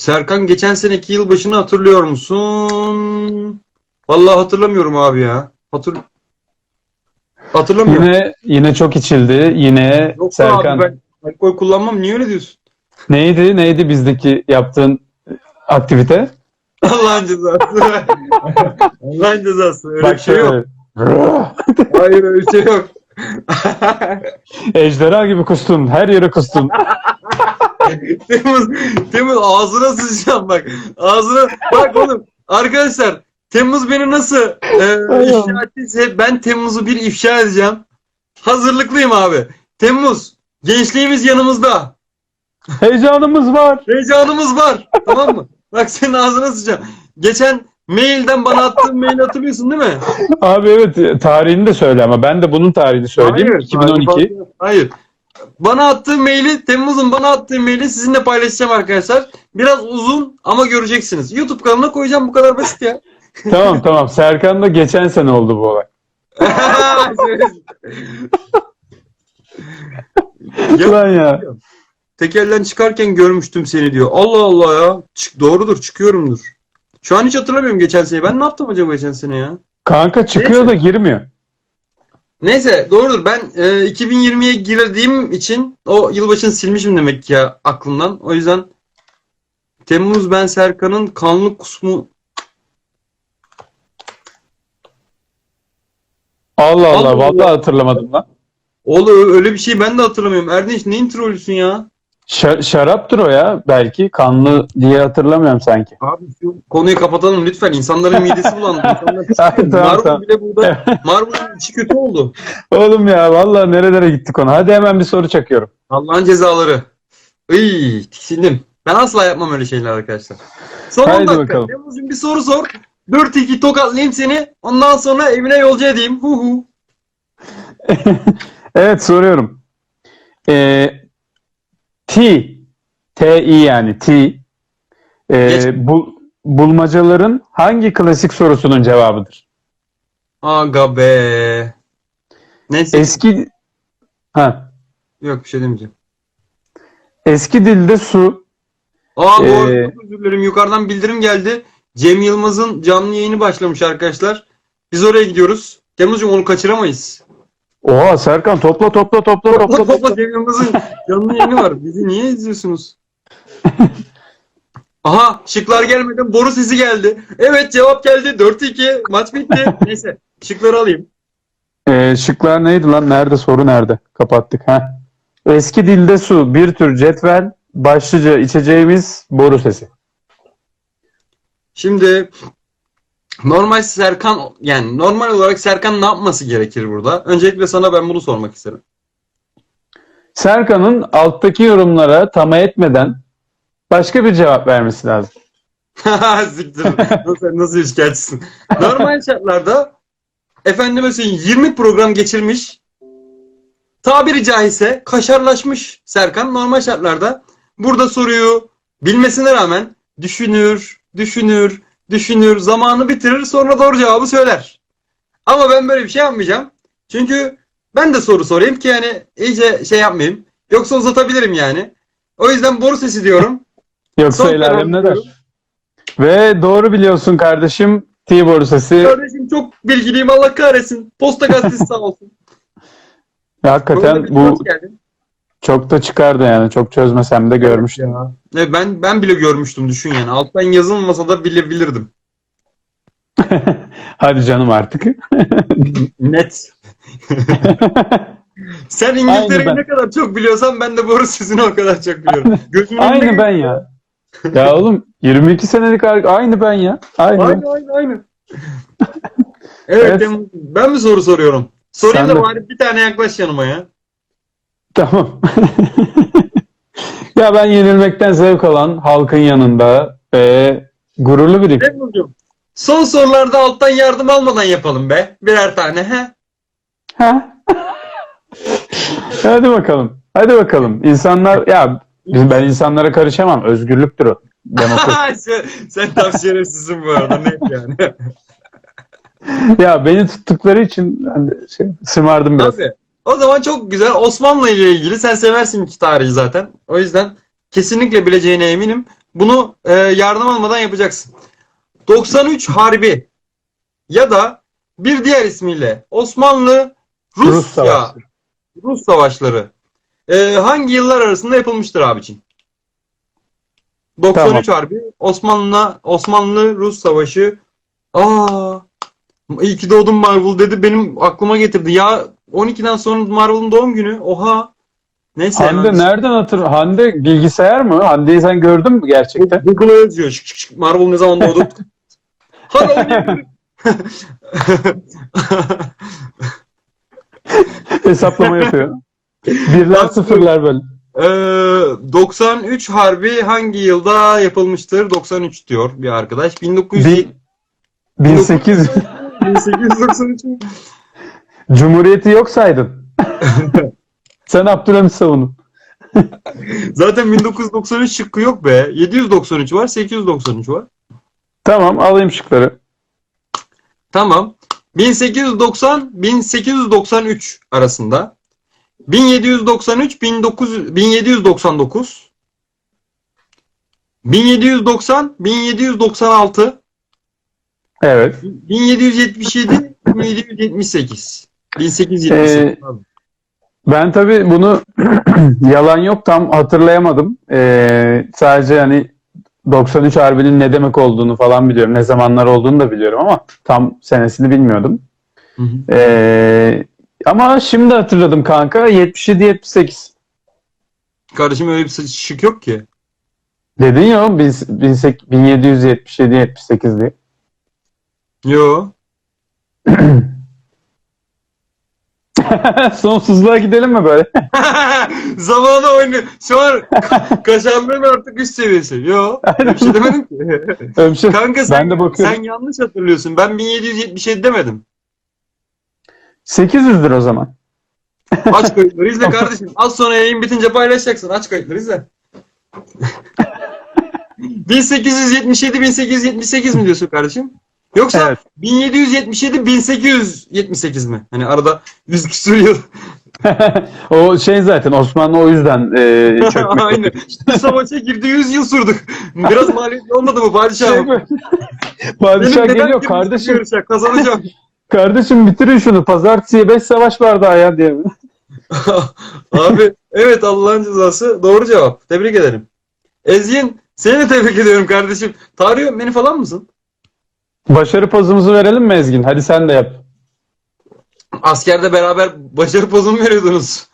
Serkan geçen seneki yılbaşını hatırlıyor musun? Vallahi hatırlamıyorum abi ya. Hatır Hatırlamıyorum. Yine yine çok içildi. Yine Yok Serkan. abi ben alkol kullanmam. Niye öyle diyorsun? Neydi? Neydi bizdeki yaptığın aktivite? Allah'ın cezası. Allah'ın cezası. Öyle bir şey yok. Hayır öyle bir şey yok. Ejderha gibi kustun. Her yere kustun. Temmuz, Temmuz ağzına sıçacağım bak. Ağzına bak oğlum. Arkadaşlar Temmuz beni nasıl e, ifşa ettiyse ben Temmuz'u bir ifşa edeceğim. Hazırlıklıyım abi. Temmuz gençliğimiz yanımızda. Heyecanımız var. Heyecanımız var. tamam mı? Bak senin ağzına sıçacağım. Geçen mailden bana attığın maili hatırlıyorsun değil mi? Abi evet tarihini de söyle ama ben de bunun tarihini söyleyeyim. 2012. Hayır. Bana attığı maili, Temmuz'un bana attığı maili sizinle paylaşacağım arkadaşlar. Biraz uzun ama göreceksiniz. YouTube kanalına koyacağım bu kadar basit ya. tamam tamam. Serkan'da geçen sene oldu bu olay. ya, Ulan ya. tekelden çıkarken görmüştüm seni diyor. Allah Allah ya. Çık, doğrudur çıkıyorumdur. Şu an hiç hatırlamıyorum geçen sene. Ben ne yaptım acaba geçen sene ya? Kanka çıkıyor Neyse. da girmiyor. Neyse doğrudur. Ben e, 2020'ye girdiğim için o yılbaşını silmişim demek ki ya aklımdan. O yüzden Temmuz ben Serkan'ın kanlı kusmu Allah Allah. Allah Vallahi Allah. hatırlamadım lan. Oğlum öyle bir şey ben de hatırlamıyorum. Erdinç neyin trollüsün ya? Şa- şaraptır o ya. Belki kanlı diye hatırlamıyorum sanki. Abi şu konuyu kapatalım lütfen. İnsanların midesi bulandı. İnsanlar tamam, Marvel tamam. bile burada. Marvel'ın içi kötü oldu. Oğlum ya vallahi nerelere gittik onu. Hadi hemen bir soru çakıyorum. Allah'ın cezaları. Iy, tiksindim. Ben asla yapmam öyle şeyler arkadaşlar. Son 10 Haydi dakika. bakalım. Temmuz'un bir soru sor. 4-2 tokatlayayım seni. Ondan sonra evine yolcu edeyim. Hu hu. Evet soruyorum. Ee, T T-I yani T ee, bu, bulmacaların hangi klasik sorusunun cevabıdır? Aga be. Neyse. Eski ha Yok bir şey demeyeceğim. eski dilde su Aa doğru. Ee, özür dilerim. Yukarıdan bildirim geldi. Cem Yılmaz'ın canlı yayını başlamış arkadaşlar. Biz oraya gidiyoruz. Temmuz'cum onu kaçıramayız. Oha Serkan topla topla topla topla Topla topla. Canlı yayını var. Bizi niye izliyorsunuz? Aha şıklar gelmeden boru sesi geldi. Evet cevap geldi. 4-2 maç bitti. Neyse şıkları alayım. Ee, şıklar neydi lan? Nerede soru nerede? Kapattık ha. Eski dilde su bir tür cetvel başlıca içeceğimiz boru sesi. Şimdi normal Serkan yani normal olarak Serkan ne yapması gerekir burada? Öncelikle sana ben bunu sormak isterim. Serkan'ın alttaki yorumlara tamah etmeden başka bir cevap vermesi lazım. Siktir. Nasıl, nasıl şikayetçisin? Normal şartlarda efendime söyleyeyim 20 program geçirmiş tabiri caizse kaşarlaşmış Serkan normal şartlarda burada soruyu bilmesine rağmen düşünür, düşünür, düşünür, zamanı bitirir sonra doğru cevabı söyler. Ama ben böyle bir şey yapmayacağım. Çünkü ben de soru sorayım ki yani iyice şey yapmayayım. Yoksa uzatabilirim yani. O yüzden boru sesi diyorum. Yoksa Son kararı ne der? Ve doğru biliyorsun kardeşim. T boru sesi. Kardeşim çok bilgiliyim Allah kahretsin. Posta gazetesi sağ olsun. Hakikaten Böyle bir bu. Çok da çıkardı yani. Çok çözmesem de görmüştüm. Evet, ben ben bile görmüştüm düşün yani. Alttan yazılmasa da bilebilirdim. Hadi canım artık. Net. Sen İngiltere'yi ne kadar çok biliyorsan ben de boru sesini o kadar çok biliyorum. Gözümün aynı ben ya. Ya oğlum 22 senelik aynı ben ya. Aynı. Aynı aynı aynı. evet, Evet. Ben mi soru soruyorum? Sorayım Sen da de. bari bir tane yaklaş yanıma ya. Tamam. ya ben yenilmekten zevk alan halkın yanında ve gururlu biriyim. Temmuz'cum. Son sorularda alttan yardım almadan yapalım be. Birer tane he. Ha? Hadi bakalım. Hadi bakalım. İnsanlar ya ben insanlara karışamam. Özgürlüktür o. Demokrasi. sen, sen tam şerefsizsin bu arada net yani. ya beni tuttukları için ben de şey, sımardım biraz. Abi o zaman çok güzel. Osmanlı ile ilgili sen seversin ki tarihi zaten. O yüzden kesinlikle bileceğine eminim. Bunu e, yardım almadan yapacaksın. 93 Harbi ya da bir diğer ismiyle Osmanlı Rusya Rus savaşları. Rus savaşları e, hangi yıllar arasında yapılmıştır abicim? 93 Harbi Osmanlı Osmanlı Rus savaşı. Aa iyi ki doğdun Marvel dedi benim aklıma getirdi. Ya 12'den sonra Marvel'ın doğum günü. Oha. Neyse. Hande hemen- nereden hatır? Hande bilgisayar mı? Hande'yi sen gördün mü gerçekten? Google'a yazıyor. Şık şık şık. Marvel ne zaman doğdu? Hadi. Hesaplama yapıyor. Birler sıfırlar böyle. Ee, 93 Harbi hangi yılda yapılmıştır? 93 diyor bir arkadaş. 1900 Bin- 1800 1893 mü? Cumhuriyeti yok saydın. sen Abdülhamit savunun. Zaten 1993 şıkkı yok be. 793 var, 893 var. Tamam alayım şıkları. Tamam. 1890 1893 arasında. 1793 1900 1799 1790 1796 Evet. 1777 1778 1878 Ee, Ben tabii bunu yalan yok tam hatırlayamadım. Ee, sadece hani 93 Harbi'nin ne demek olduğunu falan biliyorum. Ne zamanlar olduğunu da biliyorum ama tam senesini bilmiyordum. Hı hı. Ee, ama şimdi hatırladım kanka 77-78. Kardeşim öyle bir şık yok ki. Dedin ya 1777-78 diye. Yo. Sonsuzluğa gidelim mi böyle? Zamanı oynuyor. Şu an kaşarlığın artık üst seviyesi. Yo. Bir şey demedim ki. Kanka sen, Ben de bakıyorum. sen yanlış hatırlıyorsun. Ben 1777 demedim. 800'dür o zaman. Aç kayıtları izle kardeşim. Az sonra yayın bitince paylaşacaksın. Aç kayıtları izle. 1877 1878 mi diyorsun kardeşim? Yoksa Evet. 1777 1878 mi? Hani arada 100 küsur yıl. o şey zaten Osmanlı o yüzden e, çökmüş. Aynen. İşte savaşa girdi 100 yıl sürdü. Biraz maliyetli olmadı mı Şey padişahım? Benim Padişah geliyor kardeşim. yarışa? Kazanacağım. Kardeşim bitirin şunu. Pazartesiye 5 savaş var daha ya diye. Abi evet Allah'ın cezası doğru cevap. Tebrik ederim. Ezgin seni de tebrik ediyorum kardeşim. Tarih öğretmeni falan mısın? Başarı pozumuzu verelim mi Ezgin? Hadi sen de yap. Askerde beraber başarı pozu mu veriyordunuz?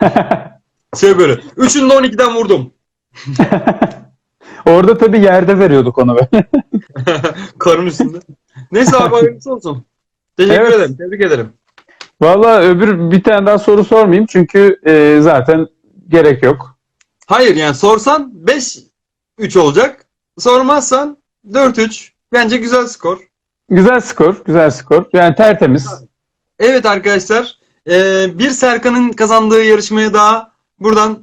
Şey böyle. Üçünde 12'den vurdum. Orada tabii yerde veriyorduk onu be. Karın üstünde. Neyse abi hayırlısı olsun. Teşekkür Evet. ederim. Tebrik ederim. Valla öbür bir tane daha soru sormayayım çünkü e, zaten gerek yok. Hayır yani sorsan 5-3 olacak. Sormazsan 4-3. Bence güzel skor. Güzel skor, güzel skor. Yani tertemiz. Evet arkadaşlar. eee, bir Serkan'ın kazandığı yarışmaya daha buradan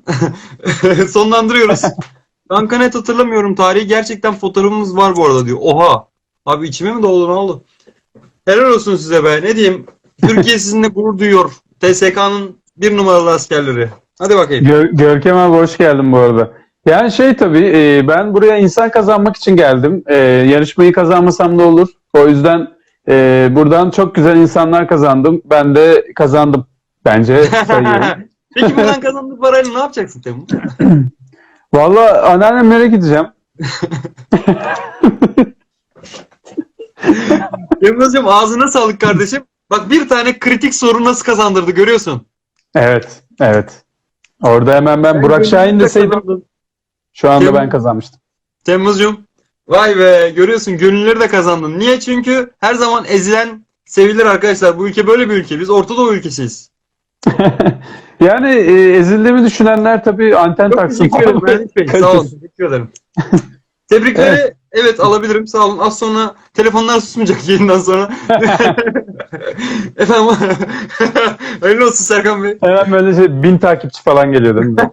sonlandırıyoruz. Kanka net hatırlamıyorum tarihi. Gerçekten fotoğrafımız var bu arada diyor. Oha. Abi içime mi doldu ne oldu? Helal olsun size be. Ne diyeyim? Türkiye sizinle gurur duyuyor. TSK'nın bir numaralı askerleri. Hadi bakayım. Gör- Görkem abi hoş geldin bu arada. Yani şey tabii e, ben buraya insan kazanmak için geldim. E, yarışmayı kazanmasam da olur. O yüzden e, buradan çok güzel insanlar kazandım. Ben de kazandım. Bence sayıyorum. Peki buradan kazandığın parayla ne yapacaksın Temmuz? Valla anneannemlere gideceğim. Temmuz'cum ağzına sağlık kardeşim. Bak bir tane kritik soru nasıl kazandırdı görüyorsun. Evet, evet. Orada hemen ben Burak Şahin deseydim. Şu anda Kim? ben kazanmıştım. Temmuz'cum. Vay be görüyorsun gönülleri de kazandın. Niye? Çünkü her zaman ezilen sevilir arkadaşlar. Bu ülke böyle bir ülke. Biz Orta Doğu ülkesiyiz. Yani e, ezildiğimi düşünenler tabii anten Çok taksın. teşekkür ederim. Bey. Sağ olun. Teşekkür ederim. Tebrikleri evet. alabilirim. Sağ olun. Az sonra telefonlar susmayacak yayından sonra. Efendim hayırlı olsun Serkan Bey. Hemen böyle şey, bin takipçi falan geliyor değil mi?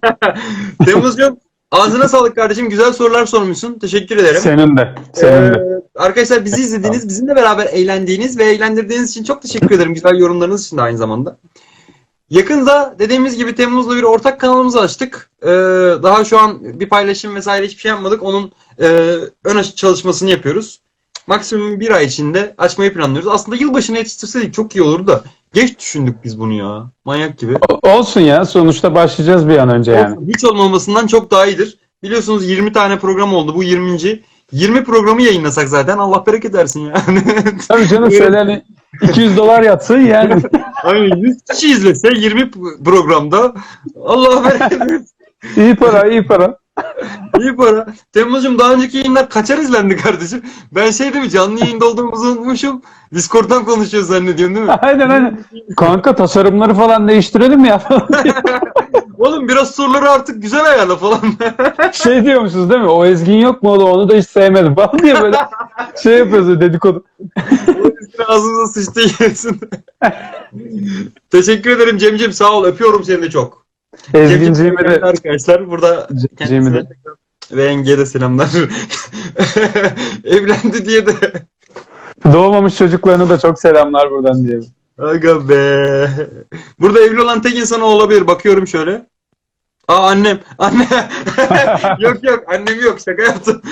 Temmuz'cum ağzına sağlık kardeşim. Güzel sorular sormuşsun. Teşekkür ederim. Senin de. Senin de. Ee, arkadaşlar bizi izlediğiniz, bizimle beraber eğlendiğiniz ve eğlendirdiğiniz için çok teşekkür ederim. Güzel yorumlarınız için de aynı zamanda. Yakında dediğimiz gibi Temmuz'da bir ortak kanalımızı açtık. Ee, daha şu an bir paylaşım vesaire hiçbir şey yapmadık. Onun e, ön çalışmasını yapıyoruz. Maksimum bir ay içinde açmayı planlıyoruz. Aslında yılbaşına yetiştirseydik çok iyi olurdu da. Geç düşündük biz bunu ya. Manyak gibi. O- Olsun ya sonuçta başlayacağız bir an önce yani. Olsun, Hiç olmamasından çok daha iyidir. Biliyorsunuz 20 tane program oldu. Bu 20. 20 programı yayınlasak zaten Allah bereket versin yani. Tabii canım şöyle hani 200 dolar yatsın yani. Aynen 100 kişi izlese 20 programda Allah bereket versin. iyi para iyi para. İyi para. Temmuz'cum daha önceki yayınlar kaçar izlendi kardeşim? Ben şey değil mi canlı yayında olduğumuzu unutmuşum. Discord'dan konuşuyoruz zannediyorsun değil mi? Aynen aynen. Kanka tasarımları falan değiştirelim ya. Oğlum biraz soruları artık güzel ayarla falan. şey diyormuşsunuz değil mi? O Ezgin yok mu oğlum onu da hiç sevmedim falan diye böyle şey yapıyoruz dedikodu. O yüzden ağzınıza sıçtı yesin. Teşekkür ederim Cemcim sağ ol öpüyorum seni de çok. Ezginciğime de arkadaşlar burada de. ve yengeye de selamlar. Evlendi diye de. doğmamış çocuklarına da çok selamlar buradan diye. Aga be. Burada evli olan tek insan o olabilir. Bakıyorum şöyle. Aa annem. Anne. yok yok annem yok şaka yaptım.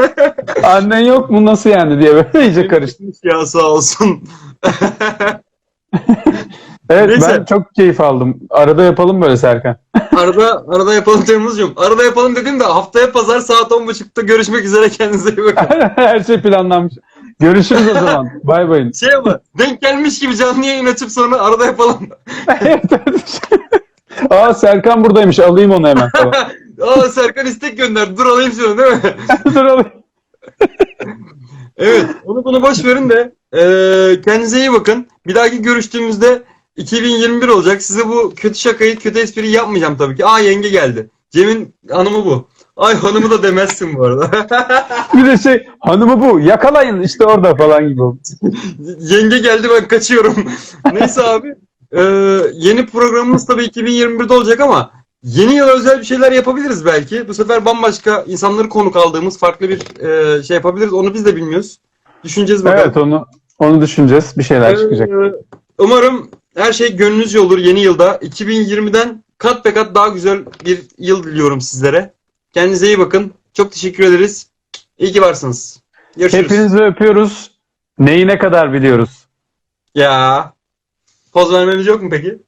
Annen yok mu nasıl yani diye böyle iyice karıştı. ya sağ olsun. Evet Neyse. ben çok keyif aldım. Arada yapalım böyle Serkan. arada arada yapalım Temmuz'cum. Arada yapalım dedim de haftaya pazar saat 10.30'da görüşmek üzere kendinize iyi bakın. Her şey planlanmış. Görüşürüz o zaman. Bay bay. Şey ama denk gelmiş gibi canlı yayın açıp sonra arada yapalım. Aa Serkan buradaymış. Alayım onu hemen. Tamam. Aa Serkan istek gönder. Dur alayım şunu değil mi? Dur alayım. Evet. Onu bunu boş verin de eee, kendinize iyi bakın. Bir dahaki görüştüğümüzde 2021 olacak. Size bu kötü şakayı, kötü espriyi yapmayacağım tabii ki. Aa yenge geldi. Cem'in hanımı bu. Ay hanımı da demezsin bu arada. Bir de şey hanımı bu. Yakalayın işte orada falan gibi yenge geldi ben kaçıyorum. Neyse abi. eee, yeni programımız tabii 2021'de olacak ama yeni yıl özel bir şeyler yapabiliriz belki. Bu sefer bambaşka insanları konuk aldığımız farklı bir eee, şey yapabiliriz. Onu biz de bilmiyoruz. Düşüneceğiz bakalım. Evet onu onu düşüneceğiz. Bir şeyler çıkacak. Ee, Umarım her şey gönlünüzce olur yeni yılda. 2020'den kat be kat daha güzel bir yıl diliyorum sizlere. Kendinize iyi bakın. Çok teşekkür ederiz. İyi ki varsınız. Görüşürüz. Hepinizi öpüyoruz. Neyi ne kadar biliyoruz. Ya. Poz vermemiz yok mu peki?